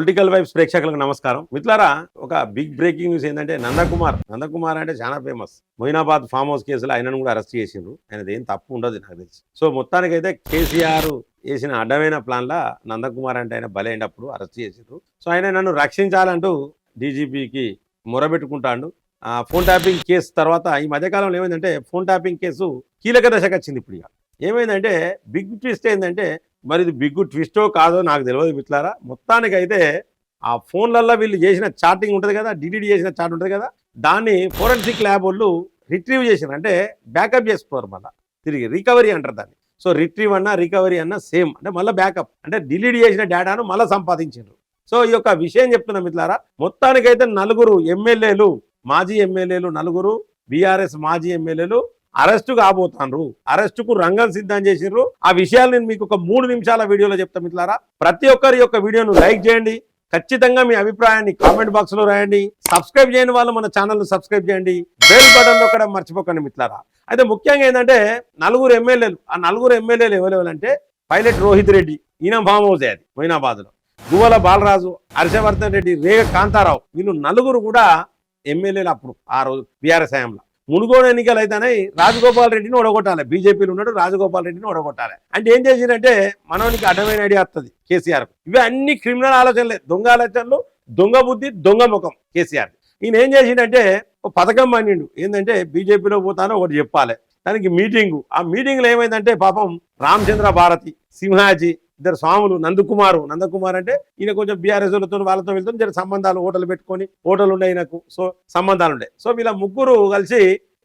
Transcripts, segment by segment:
Political vibes ప్రేక్షకులకు నమస్కారం. మిత్రులారా ఒక బిగ్ బ్రేకింగ్ న్యూస్ ఏంటంటే నందకుమార్. నందకుమార్ అంటే చాలా ఫేమస్ మొయినాబాద్ ఫామ్ హౌస్ కేసులో ఆయనను కూడా అరెస్ట్ చేసిండ్రు. ఆయనది ఏం తప్పు ఉండదు నాకు తెలిసి. సో మొత్తానికైతే కేసీఆర్ వేసిన అడ్డమైన ప్లాన్లా నందకుమార్ అంటే ఆయన బలైనప్పుడు అరెస్ట్ చేసిండ్రు. సో ఆయన నన్ను రక్షించాలంటూ డీజీపీకి మొరబెట్టుకుంటాడు. ఆ ఫోన్ ట్యాపింగ్ కేసు తర్వాత ఈ మధ్యకాలంలో ఏమైందంటే ఫోన్ ట్యాపింగ్ కేసు కీలక దశకు వచ్చింది ఇప్పుడు ఇక. ఏమైందంటే బిగ్ ట్విస్ట్ ఏంటంటే మరి ఇది బిగ్గు ట్విస్టో కాదో నాకు తెలియదు మిట్లారా మొత్తానికైతే ఆ ఫోన్లల్లో వీళ్ళు చేసిన చాటింగ్ ఉంటుంది కదా డిడిడి చేసిన చాట్ ఉంటుంది కదా దాన్ని ఫోరెన్సిక్ ల్యాబ్ వాళ్ళు రిట్రీవ్ చేసిన అంటే బ్యాకప్ చేసుకోరు మళ్ళీ తిరిగి రికవరీ అంటారు దాన్ని. సో రిట్రీవ్ అన్న రికవరీ అన్న సేమ్ అంటే మళ్ళీ బ్యాకప్ అంటే డిలీట్ చేసిన డేటాను మళ్ళీ సంపాదించారు సో ఈ యొక్క విషయం చెప్తున్నా మిత్రులారా మొత్తానికైతే నలుగురు ఎమ్మెల్యేలు మాజీ ఎమ్మెల్యేలు నలుగురు బీఆర్ఎస్ మాజీ ఎమ్మెల్యేలు అరెస్టు కాబోతాన్రు. అరెస్టుకు రంగం సిద్ధం చేసిర్రు ఆ విషయాలు నేను మీకు ఒక మూడు నిమిషాల వీడియోలో చెప్తా మిత్రులారా. ప్రతి ఒక్కరి యొక్క వీడియోను లైక్ చేయండి. ఖచ్చితంగా మీ అభిప్రాయాన్ని కామెంట్ బాక్స్లో రాయండి. సబ్స్క్రైబ్ చేయని వాళ్ళు మన ఛానల్ను సబ్స్క్రైబ్ చేయండి. బెల్ బటన్ నొక్కడం మర్చిపోకండి మిత్రులారా. అయితే ముఖ్యంగా ఏంటంటే నలుగురు ఎమ్మెల్యేలు ఆ నలుగురు ఎమ్మెల్యేలు ఎవరెవరంటే పైలట్ రోహిత్ రెడ్డి ఈయన ఫామ్ హౌస్ అది మొయినాబాద్లో గువ్వల బాలరాజు హర్షవర్ధన్ రెడ్డి రేగ కాంతారావు వీళ్ళు నలుగురు కూడా ఎమ్మెల్యేలు అప్పుడు ఆ రోజు బీఆర్ఎస్ హయాంలో. మునుగోడు ఎన్నికలు అయితేనే రాజగోపాల్ రెడ్డిని ఓడగొట్టాలి. బీజేపీలో ఉన్నాడు రాజగోపాల్ రెడ్డిని ఓడగొట్టాలి. అంటే ఏం చేసిందంటే మనోనికి అడ్డమైన ఐడియా వస్తుంది కేసీఆర్ ఇవి అన్ని క్రిమినల్ ఆలోచనలే. దొంగ ఆలోచనలు దొంగ బుద్ధి దొంగ ముఖం కేసీఆర్ ఈయన ఏం చేసిందంటే ఒక పథకం పనిండు ఏంటంటే బీజేపీలో పోతానో ఒకటి చెప్పాలి. దానికి మీటింగు. ఆ మీటింగ్లో ఏమైందంటే పాపం రామచంద్ర భారతి సింహాజీ ఇద్దరు స్వాములు నందకుమారు. నందకుమార్ అంటే ఈయన కొంచెం బీఆర్ఎస్ వాళ్ళతో వాళ్ళతో వెళ్తాం జర సంబంధాలు హోటల్ పెట్టుకొని హోటల్ ఉండే ఈయనకు సో సంబంధాలు ఉండే. సో వీళ్ళ ముగ్గురు కలిసి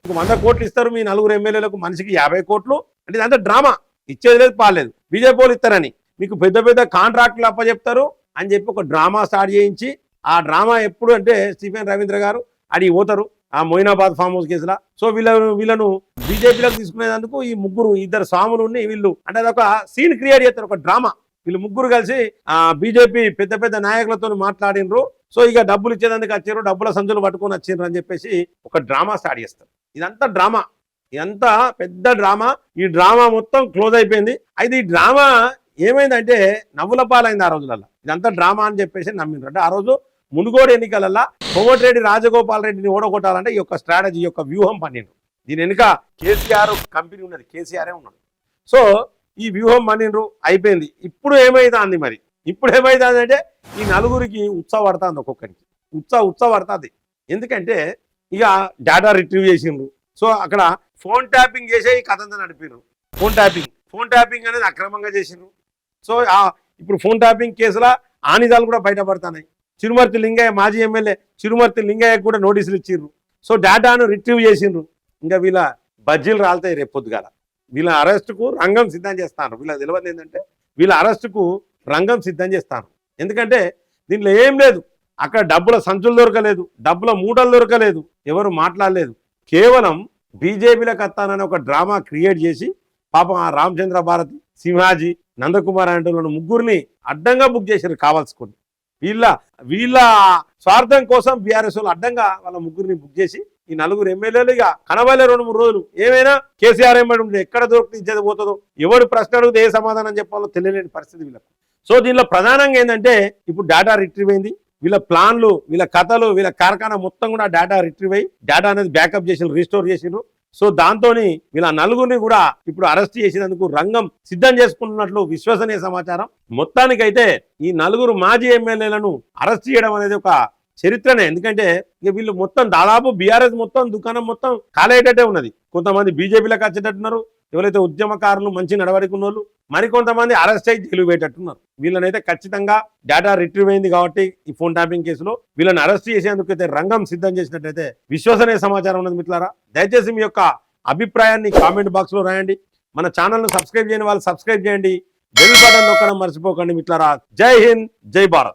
వంద కోట్లు ఇస్తారు మీ నలుగురు ఎమ్మెల్యేలకు మనిషికి యాభై కోట్లు. అంటే ఇదంతా డ్రామా. ఇచ్చేది లేదు పాలేదు బీజేపీ వాళ్ళు ఇస్తారని. మీకు పెద్ద పెద్ద కాంట్రాక్టులు అప్పచెప్తారు అని చెప్పి ఒక డ్రామా స్టార్ట్ చేయించి ఆ డ్రామా ఎప్పుడు అంటే స్టీఫెన్ రవీంద్ర గారు అడిగి పోతారు. ఆ మొయినాబాద్ ఫామ్ హౌస్ కేసులా. సో వీళ్ళను వీళ్ళను బీజేపీలోకి తీసుకునేందుకు ఈ ముగ్గురు ఇద్దరు స్వాములు ఉండి వీళ్ళు అంటే అదొక సీన్ క్రియేట్ చేస్తారు ఒక డ్రామా వీళ్ళు ముగ్గురు కలిసి ఆ బీజేపీ పెద్ద పెద్ద నాయకులతో మాట్లాడినరు. సో ఇక డబ్బులు ఇచ్చేదానికి వచ్చారు డబ్బుల సంచులు పట్టుకొని వచ్చిండ్రు అని చెప్పేసి ఒక డ్రామా స్టార్ట్ చేస్తారు. ఇదంతా డ్రామా ఇదంతా పెద్ద డ్రామా ఈ డ్రామా మొత్తం క్లోజ్ అయిపోయింది. అయితే ఈ డ్రామా ఏమైందంటే నవ్వుల పాలైంది ఆ రోజులలో ఇదంతా డ్రామా అని చెప్పేసి నమ్మిండ్రు అంటే ఆ రోజు మునుగోడు ఎన్నికలలో కోమటిరెడ్డి రాజగోపాల్ రెడ్డిని ఓడగొట్టాలంటే ఈ యొక్క స్ట్రాటజీ యొక్క వ్యూహం పన్నెండు. దీని వెనుక కేసీఆర్ కంపెనీ ఉన్నది కేసీఆరే ఉన్నాడు సో ఈ వ్యూహం పన్నెండు అయిపోయింది. ఇప్పుడు ఏమైతుంది మరి? ఇప్పుడు ఏమైతుంది అంటే ఈ నలుగురికి ఉత్సవ పడుతుంది ఒక్కొక్కరికి. ఉత్సవ ఉత్సవ పడుతుంది. ఎందుకంటే ఇక డేటా రిట్రీవ్ చేసిండ్రు. సో అక్కడ ఫోన్ ట్యాపింగ్ చేసే ఈ కథ నడిపిండ్రు ఫోన్ ట్యాపింగ్. ఫోన్ ట్యాపింగ్ అనేది అక్రమంగా చేసిండ్రు. సో ఇప్పుడు ఫోన్ ట్యాపింగ్ కేసుల ఆనిదాలు కూడా బయటపడుతున్నాయి. చిరుమర్తి లింగయ్య మాజీ ఎమ్మెల్యే చిరుమర్తి లింగయ్య కూడా నోటీసులు ఇచ్చిండ్రు సో డేటాను రిట్రీవ్ చేసిండ్రు. ఇంకా వీళ్ళ బజ్జీలు రాలతాయి రేపు పొద్దుగాల. వీళ్ళ అరెస్టుకు రంగం సిద్ధం చేస్తాను. వీళ్ళ తెలియదు ఏంటంటే వీళ్ళ అరెస్టుకు రంగం సిద్ధం చేస్తాను. ఎందుకంటే దీంట్లో ఏం లేదు. అక్కడ డబ్బుల సంచులు దొరకలేదు. డబ్బుల మూటలు దొరకలేదు. ఎవరు మాట్లాడలేదు. కేవలం బీజేపీలకు వస్తానని ఒక డ్రామా క్రియేట్ చేసి పాపం ఆ రామచంద్ర భారతి సింహాజీ నందకుమార్ అంటున్న ముగ్గురిని అడ్డంగా బుక్ చేశారు కావాల్సుకుని. వీళ్ళ వీళ్ళ స్వార్థం కోసం బీఆర్ఎస్ వాళ్ళు అడ్డంగా వాళ్ళ ముగ్గురిని బుక్ చేసి ఈ నలుగురు ఎమ్మెల్యేలు ఇక కనబడలే రెండు మూడు రోజులు. ఏమైనా కేసీఆర్ ఏమడి ఎక్కడ దొరికితే ఇచ్చేది పోతుందో? ఎవడు ప్రశ్న అడిగితే ఏ సమాధానం చెప్పాలో తెలియలేని పరిస్థితి వీళ్ళకు. సో దీనిలో ప్రధానంగా ఏంటంటే ఇప్పుడు డేటా రిట్రీవ్ అయింది. వీళ్ళ ప్లాన్లు వీళ్ళ కథలు వీళ్ళ కార్ఖానా మొత్తం కూడా డేటా రిట్రీవ్ అయ్యి డేటా అనేది బ్యాకప్ చేసి రీస్టోర్ చేసిండ్రు సో దాంతో వీళ్ళ నలుగురిని కూడా ఇప్పుడు అరెస్ట్ చేసినందుకు రంగం సిద్ధం చేసుకుంటున్నట్లు విశ్వసనీయ సమాచారం. మొత్తానికైతే ఈ నలుగురు మాజీ ఎమ్మెల్యేలను అరెస్ట్ చేయడం అనేది ఒక చరిత్రనే. ఎందుకంటే ఇక వీళ్ళు మొత్తం దాదాపు బీఆర్ఎస్ మొత్తం దుకాణం మొత్తం కాలేటట్టే ఉన్నది. కొంతమంది బీజేపీలకు వచ్చేటట్టున్నారు. ఎవరైతే ఉద్యమకారులు మంచి నడవడికున్న వాళ్ళు మరికొంతమంది అరెస్ట్ అయ్యి జైలు పెట్టేట్టున్నారు వీళ్ళనైతే ఖచ్చితంగా డేటా రిట్రీవ్ అయింది కాబట్టి ఈ ఫోన్ ట్యాపింగ్ కేసులో వీళ్ళని అరెస్ట్ చేసేందుకు అయితే రంగం సిద్ధం చేసినట్టయితే విశ్వసనీయ సమాచారం ఉన్నది మిత్రులారా. దయచేసి మీ యొక్క అభిప్రాయాన్ని కామెంట్ బాక్స్లో రాయండి. మన ఛానల్ను సబ్స్క్రైబ్ చేయని వాళ్ళు సబ్స్క్రైబ్ చేయండి. బెల్ బటన్ నొక్కడం మర్చిపోకండి మిత్రులారా. జై హింద్ జై భారత్.